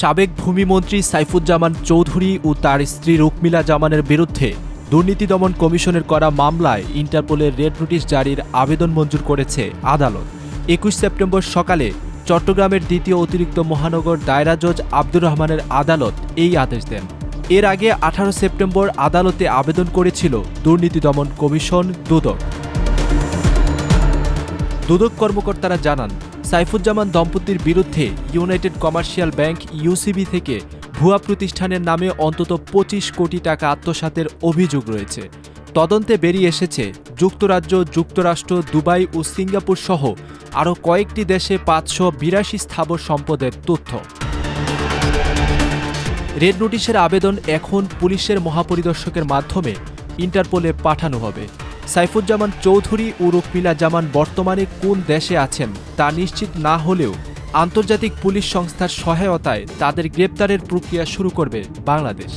সাবেক ভূমিমন্ত্রী সাইফুজ্জামান চৌধুরী ও তার স্ত্রী রুকমিলা জামানের বিরুদ্ধে দুর্নীতি দমন কমিশনের করা মামলায় ইন্টারপোলের রেড নোটিশ জারির আবেদন মঞ্জুর করেছে আদালত। একুশ সেপ্টেম্বর সকালে চট্টগ্রামের দ্বিতীয় অতিরিক্ত মহানগর দায়রা জজ আব্দুর রহমানের আদালত এই আদেশ দেন। এর আগে আঠারো সেপ্টেম্বর আদালতে আবেদন করেছিল দুর্নীতি দমন কমিশন দুদক। দুদক কর্মকর্তারা জানান সাইফুজ্জামান দম্পতির বিরুদ্ধে ইউনাইটেড কমার্শিয়াল ব্যাংক ইউসিবি থেকে ভুয়া প্রতিষ্ঠানের নামে অন্তত পঁচিশ কোটি টাকা আত্মসাতের অভিযোগ রয়েছে। তদন্তে বেরিয়ে এসেছে যুক্তরাজ্য, যুক্তরাষ্ট্র, দুবাই ও সিঙ্গাপুর সহ আরও কয়েকটি দেশে পাঁচশো বিরাশি স্থাবর সম্পদের তথ্য। রেড নোটিশের আবেদন এখন পুলিশের মহাপরিদর্শকের মাধ্যমে ইন্টারপোলে পাঠানো হবে। সাইফুজ্জামান চৌধুরী ও রুকমিলা জামান বর্তমানে কোন দেশে আছেন তা নিশ্চিত না হলেও আন্তর্জাতিক পুলিশ সংস্থার সহায়তায় তাদের গ্রেপ্তারের প্রক্রিয়া শুরু করবে বাংলাদেশ।